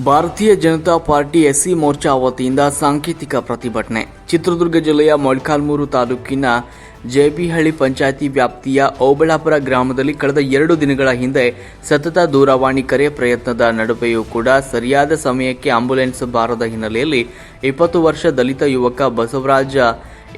ಭಾರತೀಯ Janata party SC Morcha ವತಿಯಿಂದ ಸಾಂಕೇತಿಕ ಪ್ರತಿಭಟನೆ. ಚಿತ್ರದುರ್ಗ ಜಿಲ್ಲೆಯ ಮೊಳಕಾಲ್ಮೂರು ತಾಲೂಕಿನ ಜೆಬಿಹಳ್ಳಿ ಪಂಚಾಯಿತಿ ವ್ಯಾಪ್ತಿಯ ಓಬಳಾಪುರ ಗ್ರಾಮದಲ್ಲಿ ಕಳೆದ ಎರಡು ದಿನಗಳ ಹಿಂದೆ ಸತತ ದೂರವಾಣಿ ಕರೆ ಪ್ರಯತ್ನದ ನಡುವೆಯೂ ಕೂಡ ಸರಿಯಾದ ಸಮಯಕ್ಕೆ ಆಂಬ್ಯುಲೆನ್ಸ್ ಬಾರದ ಹಿನ್ನೆಲೆಯಲ್ಲಿ ಇಪ್ಪತ್ತು ವರ್ಷ ದಲಿತ ಯುವಕ ಬಸವರಾಜ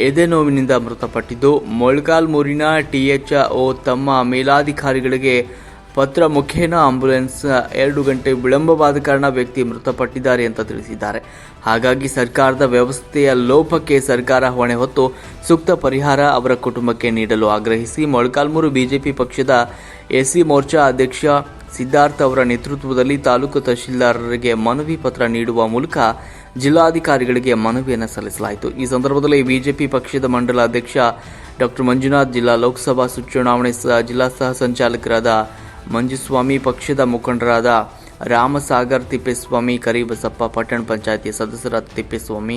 ಎದೆ ನೋವಿನಿಂದ ಮೃತಪಟ್ಟಿದ್ದು, ಮೊಳಕಾಲ್ಮೂರಿನ ಟಿಎಚ್ಒ ತಮ್ಮ ಮೇಲಾಧಿಕಾರಿಗಳಿಗೆ ಪತ್ರ ಮುಖೇನ ಆಂಬ್ಯುಲೆನ್ಸ್ ಎರಡು ಗಂಟೆ ವಿಳಂಬವಾದ ಕಾರಣ ವ್ಯಕ್ತಿ ಮೃತಪಟ್ಟಿದ್ದಾರೆ ಅಂತ ತಿಳಿಸಿದ್ದಾರೆ. ಹಾಗಾಗಿ ಸರ್ಕಾರದ ವ್ಯವಸ್ಥೆಯ ಲೋಪಕ್ಕೆ ಸರ್ಕಾರ ಹೊಣೆ ಹೊತ್ತು ಸೂಕ್ತ ಪರಿಹಾರ ಅವರ ಕುಟುಂಬಕ್ಕೆ ನೀಡಲು ಆಗ್ರಹಿಸಿ ಮೊಳಕಾಲ್ಮೂರು ಬಿಜೆಪಿ ಪಕ್ಷದ ಎಸಿ ಮೋರ್ಚಾ ಅಧ್ಯಕ್ಷ ಸಿದ್ಧಾರ್ಥ ಅವರ ನೇತೃತ್ವದಲ್ಲಿ ತಾಲೂಕು ತಹಶೀಲ್ದಾರರಿಗೆ ಮನವಿ ಪತ್ರ ನೀಡುವ ಮೂಲಕ ಜಿಲ್ಲಾಧಿಕಾರಿಗಳಿಗೆ ಮನವಿಯನ್ನು ಸಲ್ಲಿಸಲಾಯಿತು. ಈ ಸಂದರ್ಭದಲ್ಲಿ ಬಿಜೆಪಿ ಪಕ್ಷದ ಮಂಡಲ ಅಧ್ಯಕ್ಷ ಡಾಕ್ಟರ್ ಮಂಜುನಾಥ್, ಜಿಲ್ಲಾ ಲೋಕಸಭಾ ಚುನಾವಣೆ ಜಿಲ್ಲಾ ಸಹ ಸಂಚಾಲಕರಾದ ಮಂಜುಸ್ವಾಮಿ ಪಕ್ಷದ ಮುಖಂಡರಾದ ರಾಮಸಾಗರ್ ತಿಪ್ಪೇಸ್ವಾಮಿ, ಕರಿಬಸಪ್ಪ ಪಟ್ಟಣ ಪಂಚಾಯತಿ ಸದಸ್ಯರಾದ ತಿಪ್ಪೇಸ್ವಾಮಿ,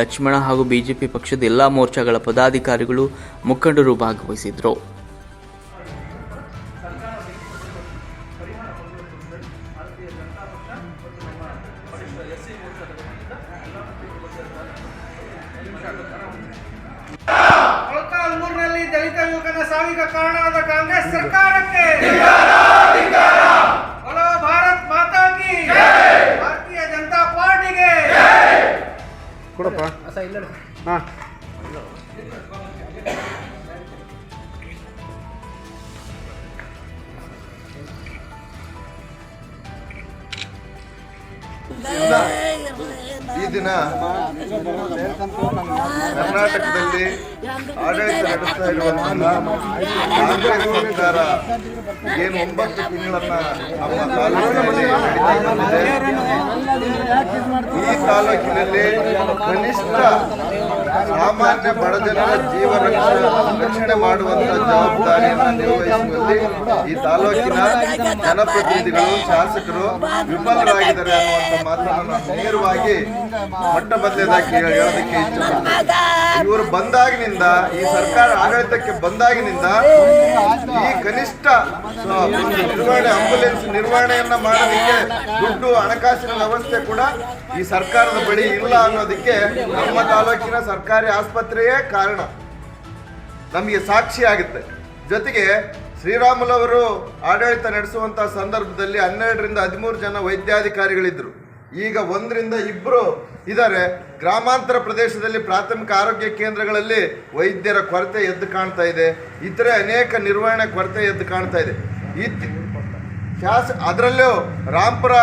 ಲಕ್ಷ್ಮಣ ಹಾಗೂ ಬಿಜೆಪಿ ಪಕ್ಷದ ಎಲ್ಲಾ ಮೋರ್ಚಾಗಳ ಪದಾಧಿಕಾರಿಗಳು ಮುಖಂಡರು ಭಾಗವಹಿಸಿದ್ರು ಮೊಳಕಾಲ್ಮೂರಿನಲ್ಲಿ ದಲಿತ ಯುವಕನ ಸಾವಿಗೆ ಕಾರಣವಾದ ಕಾಂಗ್ರೆಸ್ ಸರ್ಕಾರಕ್ಕೆ. ಹಲೋ ಭಾರತ್ ಮಾತಾ ಕಿ ಭಾರತೀಯ ಜನತಾ ಪಾರ್ಟಿಗೆ. ಕೊಡಪ್ಪ. ಹಾಂ. ಈ ದಿನ ಕರ್ನಾಟಕದಲ್ಲಿ ಆಡಳಿತ ನಡೆಸ್ತಾ ಇರುವಂತಹ ಸರ್ಕಾರ ಏನು ಒಂಬತ್ತು ತಿಂಗಳನ್ನ ನಮ್ಮ ತಾಲೂಕಿನಲ್ಲಿ ಈ ತಾಲೂಕಿನಲ್ಲಿ ಕನಿಷ್ಠ ಸಾಮಾನ್ಯ ಬಡ ಜನರ ಜೀವನ ರಕ್ಷ- ರಕ್ಷಣೆ ಮಾಡುವಂತಹ ಜವಾಬ್ದಾರಿಯನ್ನು ನಿರ್ವಹಿಸುವಲ್ಲಿ ಈ ತಾಲೂಕಿನ ಜನಪ್ರತಿನಿಧಿಗಳು, ಶಾಸಕರು ವಿಫಲರಾಗಿದ್ದಾರೆ ಅನ್ನುವಂಥ ಮಾತನ್ನು ನಾನು ನೇರವಾಗಿ ಮೊಟ್ಟ ಮೊದಲನೇದಾಗಿ ಹೇಳೋದಕ್ಕೆ ಇಚ್ಛೆ ಇವರು ಬಂದಾಗಿನಿಂದ, ಈ ಸರ್ಕಾರ ಆಡಳಿತಕ್ಕೆ ಬಂದಾಗಿನಿಂದ ಈ ಕನಿಷ್ಠ ನಿರ್ವಹಣೆ ಆಂಬುಲೆನ್ಸ್ ನಿರ್ವಹಣೆಯನ್ನ ಮಾಡೋದಕ್ಕೆ ದುಡ್ಡು, ಹಣಕಾಸಿನ ವ್ಯವಸ್ಥೆ ಕೂಡ ಈ ಸರ್ಕಾರದ ಬಳಿ ಇಲ್ಲ ಅನ್ನೋದಕ್ಕೆ ನಮ್ಮ ತಾಲೂಕಿನ ಸರ್ಕಾರಿ ಆಸ್ಪತ್ರೆಯೇ ಕಾರಣ. ನಮಗೆ ಸಾಕ್ಷಿ ಆಗುತ್ತೆ ಜೊತೆಗೆ ಶ್ರೀರಾಮುಲವರು ಆಡಳಿತ ನಡೆಸುವಂಥ ಸಂದರ್ಭದಲ್ಲಿ ಹನ್ನೆರಡರಿಂದ ಹದಿಮೂರು ಜನ ವೈದ್ಯಾಧಿಕಾರಿಗಳಿದ್ದರು ಈಗ ಒಂದರಿಂದ ಇಬ್ಬರು ಇದ್ದಾರೆ ಗ್ರಾಮಾಂತರ ಪ್ರದೇಶದಲ್ಲಿ ಪ್ರಾಥಮಿಕ ಆರೋಗ್ಯ ಕೇಂದ್ರಗಳಲ್ಲಿ ವೈದ್ಯರ ಕೊರತೆ ಎದ್ದು ಕಾಣ್ತಾ ಇದೆ. ಇತರೆ ಅನೇಕ ನಿರ್ವಹಣೆ ಕೊರತೆ ಎದ್ದು ಕಾಣ್ತಾ ಇದೆ. ಇತ್ ಶಾಸ ಅದರಲ್ಲೂ ರಾಂಪುರ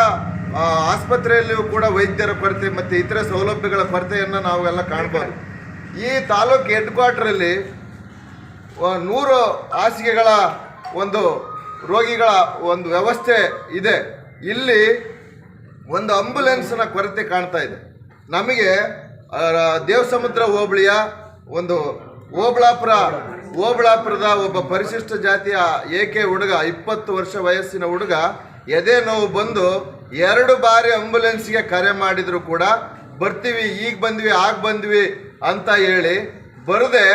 ಆಸ್ಪತ್ರೆಯಲ್ಲಿಯೂ ಕೂಡ ವೈದ್ಯರ ಕೊರತೆ ಮತ್ತು ಇತರೆ ಸೌಲಭ್ಯಗಳ ಕೊರತೆಯನ್ನು ನಾವೆಲ್ಲ ಕಾಣ್ಬೋದು. ಈ ತಾಲೂಕು ಹೆಡ್ ಕ್ವಾರ್ಟರಲ್ಲಿ ನೂರು ಹಾಸಿಗೆಗಳ ಒಂದು ರೋಗಿಗಳ ಒಂದು ವ್ಯವಸ್ಥೆ ಇದೆ. ಇಲ್ಲಿ ಒಂದು ಆಂಬುಲೆನ್ಸ್ನ ಕೊರತೆ ಕಾಣ್ತಾ ಇದೆ. ನಮಗೆ ದೇವಸಮುದ್ರ ಹೋಬಳಿಯ ಒಂದು ಓಬಳಾಪುರ ಓಬಳಾಪುರದ ಒಬ್ಬ ಪರಿಶಿಷ್ಟ ಜಾತಿಯ ಏಕೆ ಹುಡುಗ, ಇಪ್ಪತ್ತು ವರ್ಷ ವಯಸ್ಸಿನ ಹುಡುಗ, ಎದೆ ನೋವು ಬಂದು ಎರಡು ಬಾರಿ ಆಂಬುಲೆನ್ಸ್ಗೆ ಕರೆ ಮಾಡಿದರೂ ಕೂಡ ಬರ್ತೀವಿ, ಈಗ ಬಂದ್ವಿ, ಆಗ ಬಂದ್ವಿ ಅಂತ ಹೇಳಿ ಬರದೆ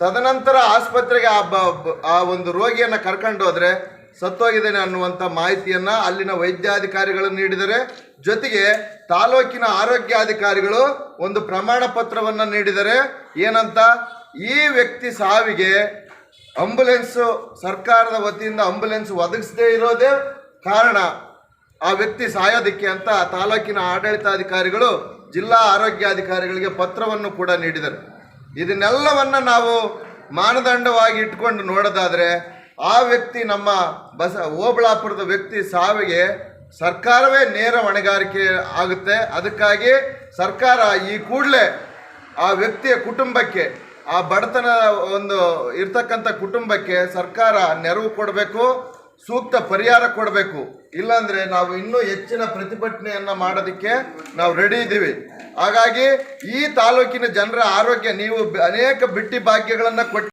ತದನಂತರ ಆಸ್ಪತ್ರೆಗೆ ಆ ಆ ಒಂದು ರೋಗಿಯನ್ನು ಕರ್ಕೊಂಡು ಹೋದರೆ ಸತ್ತೋಗಿದ್ದೇನೆ ಅನ್ನುವಂಥ ಮಾಹಿತಿಯನ್ನು ಅಲ್ಲಿನ ವೈದ್ಯಾಧಿಕಾರಿಗಳು ನೀಡಿದರೆ, ಜೊತೆಗೆ ತಾಲೂಕಿನ ಆರೋಗ್ಯಾಧಿಕಾರಿಗಳು ಒಂದು ಪ್ರಮಾಣ ಪತ್ರವನ್ನು ನೀಡಿದರೆ ಏನಂತ, ಈ ವ್ಯಕ್ತಿ ಸಾವಿಗೆ ಆಂಬುಲೆನ್ಸ್ ಸರ್ಕಾರದ ವತಿಯಿಂದ ಆಂಬುಲೆನ್ಸ್ ಒದಗಿಸದೇ ಇರೋದೇ ಕಾರಣ. ಆ ವ್ಯಕ್ತಿ ಸಾಯೋದಕ್ಕೆ ಅಂತ ತಾಲೂಕಿನ ಆಡಳಿತಾಧಿಕಾರಿಗಳು ಜಿಲ್ಲಾ ಆರೋಗ್ಯಾಧಿಕಾರಿಗಳಿಗೆ ಪತ್ರವನ್ನು ಕೂಡ ನೀಡಿದರು. ಇದನ್ನೆಲ್ಲವನ್ನ ನಾವು ಮಾನದಂಡವಾಗಿ ಇಟ್ಕೊಂಡು ನೋಡೋದಾದ್ರೆ ಆ ವ್ಯಕ್ತಿ ನಮ್ಮ ಬಸ ಓಬಳಾಪುರದ ವ್ಯಕ್ತಿ ಸಾವಿಗೆ ಸರ್ಕಾರವೇ ನೇರ ಹೊಣೆಗಾರಿಕೆ ಆಗುತ್ತೆ. ಅದಕ್ಕಾಗಿ ಸರ್ಕಾರ ಈ ಕೂಡಲೇ ಆ ವ್ಯಕ್ತಿಯ ಕುಟುಂಬಕ್ಕೆ, ಆ ಬಡತನ ಒಂದು ಇರ್ತಕ್ಕಂಥ ಕುಟುಂಬಕ್ಕೆ ಸರ್ಕಾರ ನೆರವು ಕೊಡಬೇಕು. ಸೂಕ್ತ ಪರಿಹಾರ ಕೊಡಬೇಕು. ಇಲ್ಲಾಂದ್ರೆ ನಾವು ಇನ್ನೂ ಹೆಚ್ಚಿನ ಪ್ರತಿಭಟನೆಯನ್ನ ಮಾಡೋದಕ್ಕೆ ನಾವು ರೆಡಿ ಇದ್ದೀವಿ. ಹಾಗಾಗಿ ಈ ತಾಲೂಕಿನ ಜನರ ಆರೋಗ್ಯ, ನೀವು ಅನೇಕ ಬಿಟ್ಟಿ ಭಾಗ್ಯಗಳನ್ನು ಕೊಟ್ಟು